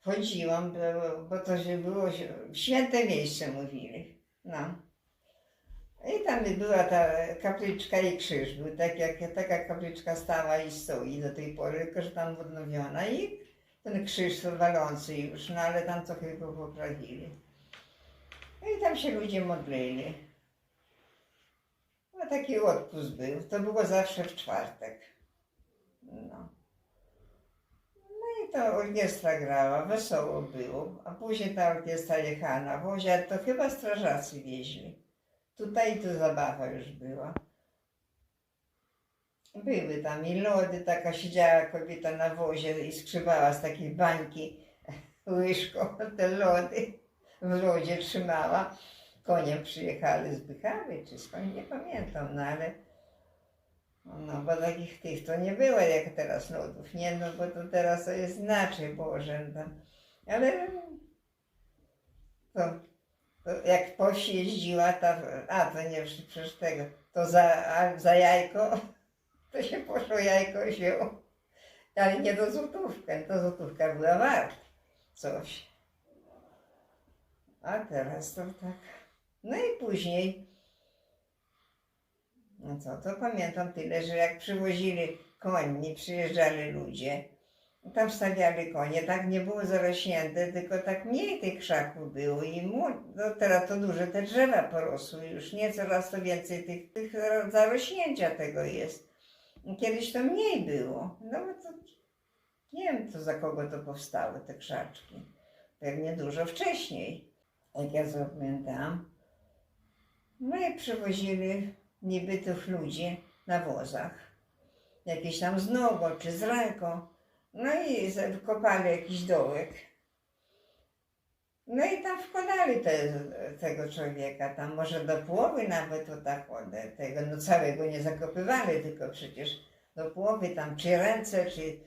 chodziłam, bo, bo to się było święte miejsce mówili. No. I tam była ta kapliczka i krzyż. Był tak jak taka kapliczka stała i stoi do tej pory, tylko że tam odnowiona i ten krzyż to walący już, no ale tam trochę go poprawili. No i tam się ludzie modlili. No taki odpust był. To było zawsze w czwartek. No. No i to orkiestra grała, wesoło było. A później ta orkiestra jechała na wozie, ale to chyba strażacy wieźli. Tutaj to zabawa już była. Były tam i lody, taka siedziała kobieta na wozie i skrzywała z takiej bańki łyżką te lody w lodzie trzymała. Koniem przyjechali z Bychawy czy skąd, nie pamiętam, no ale no bo takich tych to nie było jak teraz lodów, nie, no bo to teraz to jest inaczej Boże, no. ale to, to jak poś jeździła, ta, a to nie przecież tego, to za, a za jajko, to się poszło jajko wziął, ale nie do złotówkę, to złotówka była warta coś. A teraz to tak. No i później, no co, to pamiętam tyle, że jak przywozili koni, przyjeżdżali ludzie, tam stawiali konie, tak nie było zarośnięte, tylko tak mniej tych krzaków było i mu, no teraz to duże te drzewa porosły już, nie coraz to więcej tych, tych zarośnięcia tego jest. Kiedyś to mniej było, no bo to nie wiem, to za kogo to powstały te krzaczki. Pewnie dużo wcześniej, jak ja zapamiętam. No i przywozili niby tych ludzi na wozach. Jakieś tam z nogą czy z ręką. No i kopali jakiś dołek. No i tam wkładali te, tego człowieka, tam może do połowy nawet to tak tego, no całego nie zakopywali, tylko przecież do połowy tam czy ręce, czy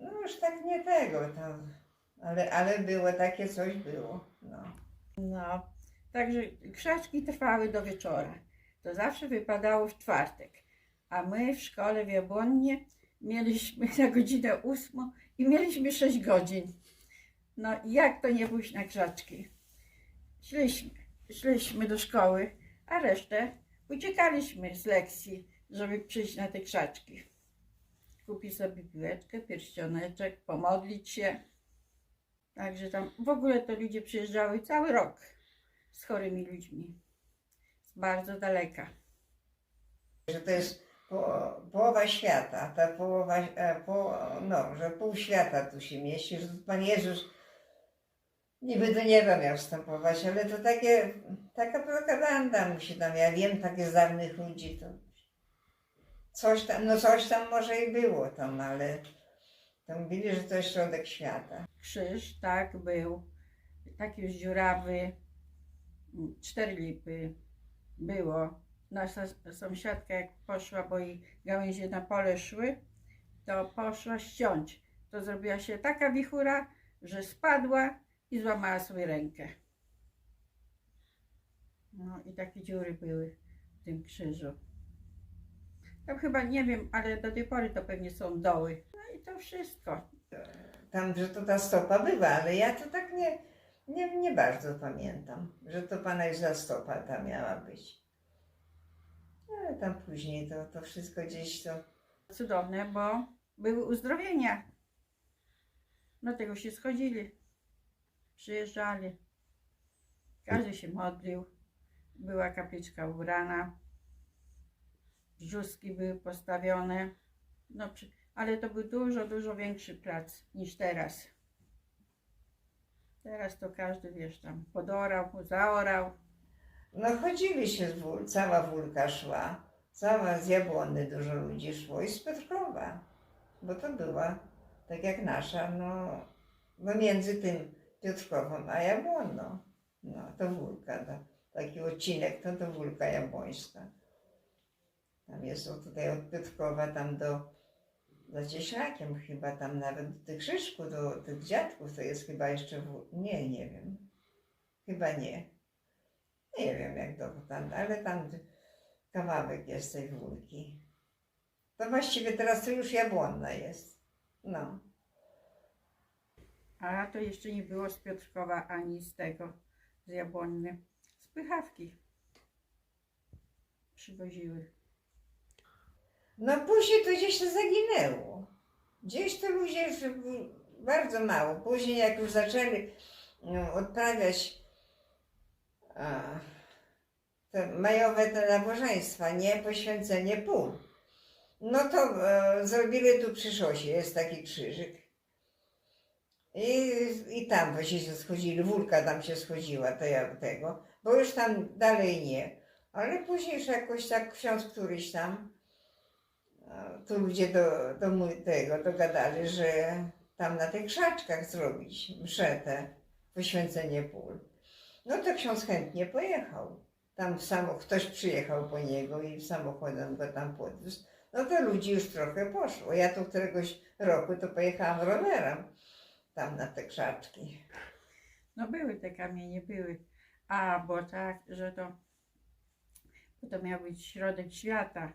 no już tak nie tego, to, ale, ale było takie coś było, no. No, także krzaczki trwały do wieczora. To zawsze wypadało w czwartek. A my w szkole w Jabłonnie mieliśmy na godzinę ósmą i mieliśmy 6 godzin. No jak to nie pójść na krzaczki? Szliśmy, szliśmy do szkoły, a resztę uciekaliśmy z lekcji, żeby przyjść na te krzaczki. Kupić sobie piłeczkę, pierścioneczek, pomodlić się. Także tam w ogóle to ludzie przyjeżdżały cały rok z chorymi ludźmi. Bardzo daleka. Że to jest po, połowa świata, ta połowa, e, po, no, że pół świata tu się mieści, że Pan Jezus niby do nieba miał wstępować, ale to takie, taka propaganda musi tam, ja wiem, takie z dawnych ludzi, to coś tam, no coś tam może i było tam, ale to mówili, że to jest środek świata. Krzyż, tak, był. Taki już dziurawy. Cztery lipy było. Nasza sąsiadka jak poszła, bo jej gałęzie na pole szły, to poszła ściąć. To zrobiła się taka wichura, że spadła i złamała sobie rękę. No i takie dziury były w tym krzyżu. Tam chyba nie wiem, ale do tej pory to pewnie są doły. No i to wszystko. Tam, że to ta stopa bywa, ale ja to tak nie, nie, nie bardzo pamiętam, że to Pana Jezusa stopa ta miała być. Ale tam później to, to wszystko gdzieś to cudowne, bo były uzdrowienia. Do tego się schodzili. Przyjeżdżali. Każdy się modlił. Była kapliczka ubrana. Brzuski były postawione. No, ale to był dużo, dużo większy plac niż teraz. Teraz to każdy, wiesz, tam podorał, zaorał. No chodzili się z wól, cała wólka szła, cała z Jabłony dużo ludzi szło i z Piotrkowa, bo to była tak jak nasza, no, no między tym Piotrkowem a Jabłoną, no to wólka, taki odcinek to to wólka jabłońska. Tam jest o, tutaj od Piotrkowa tam do, za Cieślakiem chyba, tam nawet do tych Krzyżków, do tych dziadków to jest chyba jeszcze, wól... nie, nie wiem, chyba nie. Nie wiem jak to tam, ale tam kawałek jest tej wólki. To właściwie teraz to już jabłonna jest. No. A to jeszcze nie było z Piotrkowa ani z tego, z Jabłonny. Z Pychawki przywoziły. No później to gdzieś to zaginęło. Gdzieś to ludzie już bardzo mało. Później jak już zaczęli no, odprawiać a, te majowe te nabożeństwa, nie poświęcenie pól, no to e, zrobili tu przy szosie, jest taki krzyżyk. I, I tam właśnie się schodzili, wólka tam się schodziła to ja, tego, bo już tam dalej nie. Ale później już jakoś tak ksiądz któryś tam, tu ludzie do, do mój, tego dogadali, że tam na tych krzaczkach zrobić mszę te, poświęcenie pól. No to ksiądz chętnie pojechał. Tam samo, ktoś przyjechał po niego i samochodem go tam podwiózł. No to ludzi już trochę poszło. Ja tu któregoś roku to pojechałam rowerem tam na te krzaczki. No były te kamienie, były. A, bo tak, że to, bo to miał być środek świata.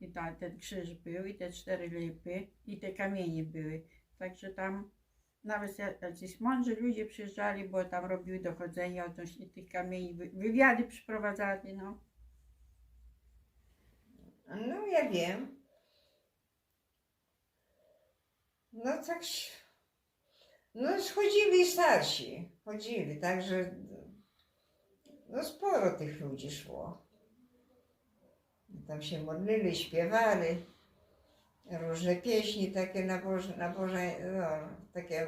I ta, ten krzyż był, i te cztery lipy, i te kamienie były. Także tam nawet ja- jacyś mądrzy ludzie przyjeżdżali, bo tam robiły dochodzenia odnośnie tych kamieni, wy- wywiady przeprowadzali, no. No ja wiem. No tak. No schodzili starsi. Chodzili, także no sporo tych ludzi szło. Tam się modlili, śpiewali. Różne pieśni takie nabożne, nabożne no, takie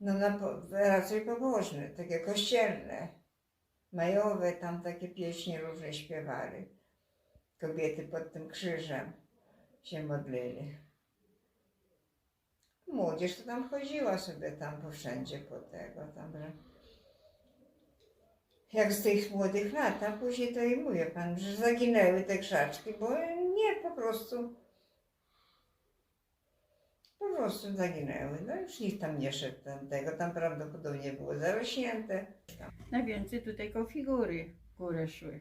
no raczej pobożne, takie kościelne. Majowe tam takie pieśni różne śpiewali kobiety pod tym krzyżem się modlili. Młodzież to tam chodziła sobie tam po wszędzie po tego, tam, że jak z tych młodych lat, a później to i mówię pan, że zaginęły te krzaczki, bo nie, po prostu po prostu zaginęły. No już nikt tam nie szedł tego, tam prawdopodobnie było zarośnięte. Najwięcej tutaj koło figury w górę szły.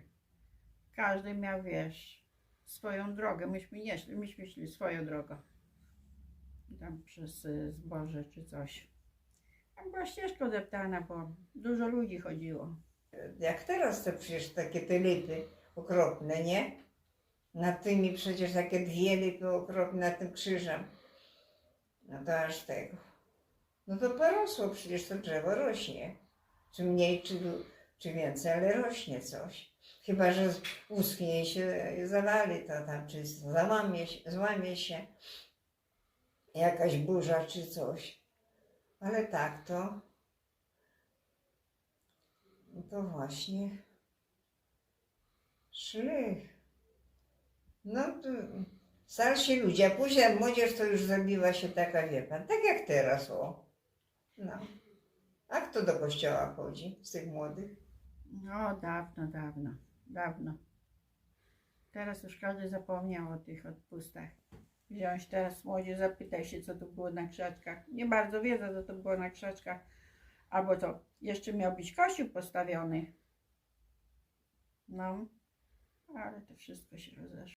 Każdy miał, wiesz, swoją drogę. Myśmy nie szli, myśmy szli swoją drogą. Tam przez y, zboże czy coś. Tam była ścieżka deptana, bo dużo ludzi chodziło. Jak teraz to przecież takie te lipy okropne, nie? Nad tymi przecież takie dwie lipy okropne nad tym krzyżem. No to aż tego. No to porosło przecież to drzewo rośnie. Czy mniej, czy, czy więcej, ale rośnie coś. Chyba, że uschnie się zawali to tam, czy załamie się, złamie się jakaś burza czy coś. Ale tak to no to właśnie szli. No to starsi ludzie, a później młodzież to już zrobiła się taka, wie pan, tak jak teraz, o. No. A kto do kościoła chodzi z tych młodych? No, dawno, dawno, dawno. Teraz już każdy zapomniał o tych odpustach. Wziąć teraz młodzież, zapytaj się, co to było na krzaczkach. Nie bardzo wiedzą, co to było na krzaczkach. Albo to jeszcze miał być kościół postawiony. No, ale to wszystko się rozeszło.